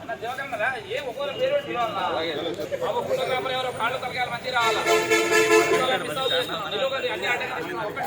అన్న దేవకన్న ఏ ఒక్కొక్కరు పేరు పిలవాలన్నా? బాబు ఫోటోగ్రాఫర్ ఎవరో కాళ్ళు తలకాయలు మంచిగా రావాలా ఫోటోలు అన్ని అడ్డంగా తీసుకున్నాం. ఒక్కటి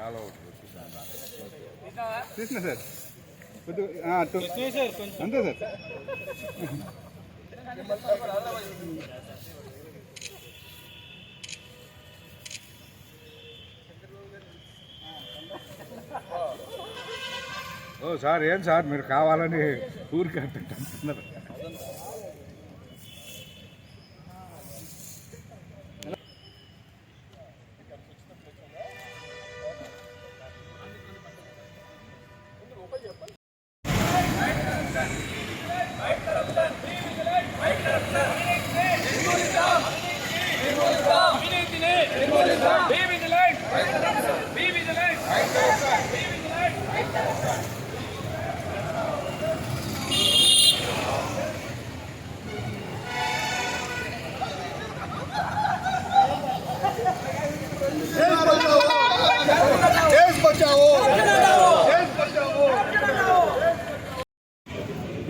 ఇస్తలేదు. మళ్ళీ తీసిన సార్. అంతే సార్. ఓ సార్ ఏం సార్ మీరు కావాలని ఊరికి అంటున్నారు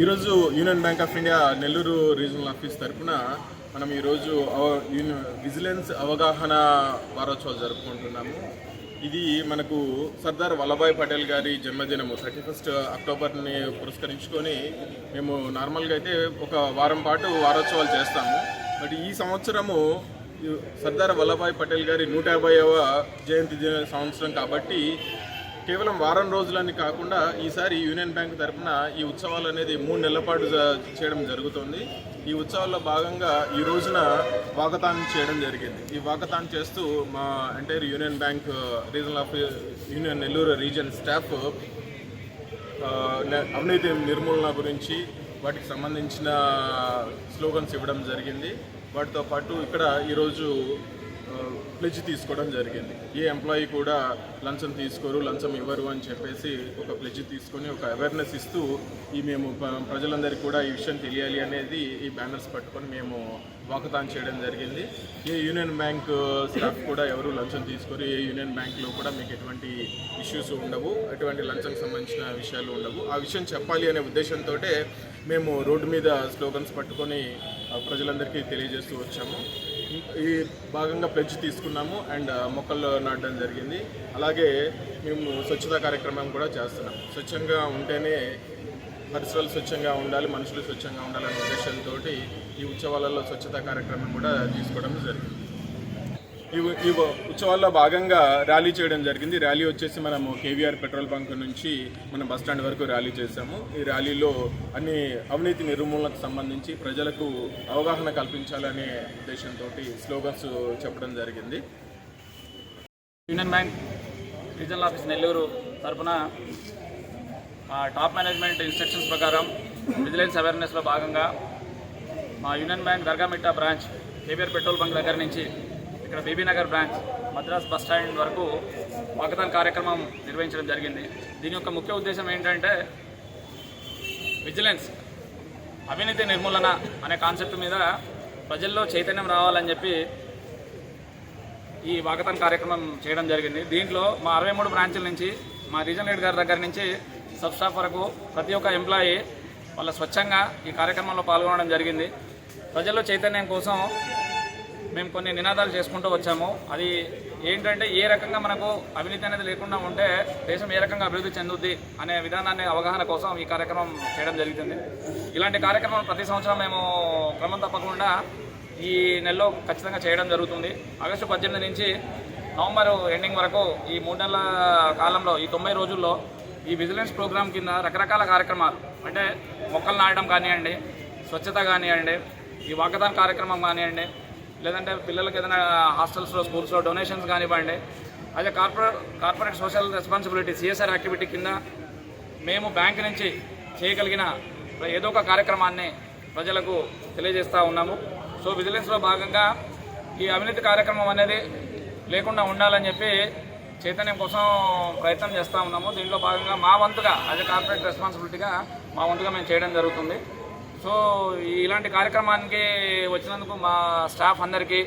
ఈరోజు Union Bank of India Nellore regional office తరఫున మనం ఈరోజు విజిలెన్స్ అవగాహన వారోత్సవాలు జరుపుకుంటున్నాము. ఇది మనకు సర్దార్ వల్లభాయ్ పటేల్ గారి జన్మదినము. థర్టీ ఫస్ట్ అక్టోబర్ని పురస్కరించుకొని మేము నార్మల్గా అయితే ఒక వారం పాటు వారోత్సవాలు చేస్తాము. బట్ ఈ సంవత్సరము సర్దార్ వల్లభాయ్ పటేల్ గారి నూట యాభైవ జయంతి సంవత్సరం కాబట్టి కేవలం వారం రోజులని కాకుండా ఈసారి యూనియన్ బ్యాంక్ తరఫున ఈ ఉత్సవాలు అనేది మూడు నెలల పాటు చేయడం జరుగుతుంది. ఈ ఉత్సవాల్లో భాగంగా ఈ రోజున వాకథాన్ చేయడం జరిగింది. ఈ వాకథాన్ చేస్తూ మా entire Union Bank regional of Union Nellore region staff అవినీతి నిర్మూలన గురించి వాటికి సంబంధించిన స్లోగన్స్ ఇవ్వడం జరిగింది. వాటితో పాటు ఇక్కడ ఈరోజు ప్లెజ్ తీసుకోవడం జరిగింది. ఏ ఎంప్లాయీ కూడా లంచం తీసుకోరు లంచం ఇవ్వరు అని చెప్పేసి ఒక ప్లెజ్ తీసుకొని ఒక అవేర్నెస్ ఇస్తూ ఈ మేము ప్రజలందరికీ కూడా ఈ విషయం తెలియాలి అనేది ఈ బ్యానర్స్ పట్టుకొని మేము వాకతాన్ చేయడం జరిగింది. ఏ యూనియన్ బ్యాంక్ స్టాఫ్ కూడా ఎవరు లంచం తీసుకోరు ఏ యూనియన్ బ్యాంక్లో కూడా మీకు ఎటువంటి ఇష్యూస్ ఉండవు ఎటువంటి లంచంకి సంబంధించిన విషయాలు ఉండవు. ఆ విషయం చెప్పాలి అనే ఉద్దేశంతో మేము రోడ్డు మీద స్లోగన్స్ పట్టుకొని ప్రజలందరికీ తెలియజేస్తూ వచ్చాము. ఈ భాగంగా ప్లెడ్జ్ తీసుకున్నాము అండ్ uh, మొక్కలు నాటడం జరిగింది. అలాగే మేము స్వచ్ఛత కార్యక్రమం కూడా చేస్తున్నాం. స్వచ్ఛంగా ఉంటేనే పరిసరాలు స్వచ్ఛంగా ఉండాలి మనుషులు స్వచ్ఛంగా ఉండాలనే ఉద్దేశంతో ఈ ఉత్సవాలలో స్వచ్ఛతా కార్యక్రమం కూడా తీసుకోవడం జరిగింది. ఈ ఉత్సవాల్లో భాగంగా ర్యాలీ చేయడం జరిగింది. ర్యాలీ వచ్చేసి మనము కేవీఆర్ పెట్రోల్ బంక్ నుంచి మనం బస్ స్టాండ్ వరకు ర్యాలీ చేశాము. ఈ ర్యాలీలో అన్ని అవినీతి నిర్మూలనకు సంబంధించి ప్రజలకు అవగాహన కల్పించాలనే ఉద్దేశంతో స్లోగన్స్ చెప్పడం జరిగింది. Union Bank regional office Nellore తరపున మా టాప్ మేనేజ్మెంట్ ఇన్స్ట్రక్షన్స్ ప్రకారం విజిలెన్స్ అవేర్నెస్లో భాగంగా మా Union Bank Dargamitta branch KVR petrol bunk దగ్గర నుంచి ఇక్కడ BB Nagar branch Madras bus stand వరకు వాకథాన్ కార్యక్రమం నిర్వహించడం జరిగింది. దీని యొక్క ముఖ్య ఉద్దేశం ఏంటంటే విజిలెన్స్ అవినీతి నిర్మూలన అనే కాన్సెప్ట్ మీద ప్రజల్లో చైతన్యం రావాలని చెప్పి ఈ వాకథాన్ కార్యక్రమం చేయడం జరిగింది. దీంట్లో మా అరవై మూడు బ్రాంచ్ల నుంచి మా రీజనల్ హెడ్ గారి దగ్గర నుంచి సబ్ స్టాఫ్ వరకు ప్రతి ఒక్క ఎంప్లాయీ వాళ్ళ స్వచ్ఛంగా ఈ కార్యక్రమంలో పాల్గొనడం జరిగింది. ప్రజల్లో చైతన్యం కోసం మేము కొన్ని నినాదాలు చేసుకుంటూ వచ్చాము. అది ఏంటంటే ఏ రకంగా మనకు అవినీతి అనేది లేకుండా ఉంటే దేశం ఏ రకంగా అభివృద్ధి చెందుద్ది అనే విధానాన్ని అవగాహన కోసం ఈ కార్యక్రమం చేయడం జరుగుతుంది. ఇలాంటి కార్యక్రమం ప్రతి సంవత్సరం మేము క్రమం తప్పకుండా ఈ నెలలో ఖచ్చితంగా చేయడం జరుగుతుంది. ఆగస్టు పద్దెనిమిది నుంచి నవంబర్ ఎండింగ్ వరకు ఈ మూడు నెలల కాలంలో ఈ తొంభై రోజుల్లో ఈ విజిలెన్స్ ప్రోగ్రామ్ కింద రకరకాల కార్యక్రమాలు అంటే మొక్కలు నాటడం కానివ్వండి స్వచ్ఛత కానివ్వండి ఈ వాకదాన్ కార్యక్రమం కానివ్వండి లేదంటే పిల్లలకి ఏదైనా హాస్టల్స్లో స్కూల్స్లో డొనేషన్స్ కానివ్వండి అదే corporate corporate social responsibility CSR activity కింద మేము బ్యాంక్ నుంచి చేయగలిగిన ఏదో ఒక కార్యక్రమాన్ని ప్రజలకు తెలియజేస్తూ ఉన్నాము. సో విజిలెన్స్లో భాగంగా ఈ అవినీతి కార్యక్రమం అనేది లేకుండా ఉండాలని చెప్పి చైతన్యం కోసం ప్రయత్నం చేస్తూ ఉన్నాము. దీంట్లో భాగంగా మా వంతుగా అదే కార్పొరేట్ రెస్పాన్సిబిలిటీగా మా వంతుగా మేము చేయడం జరుగుతుంది. సో ఇలాంటి కార్యక్రమానికి వచ్చినందుకు మా స్టాఫ్ అందరికీ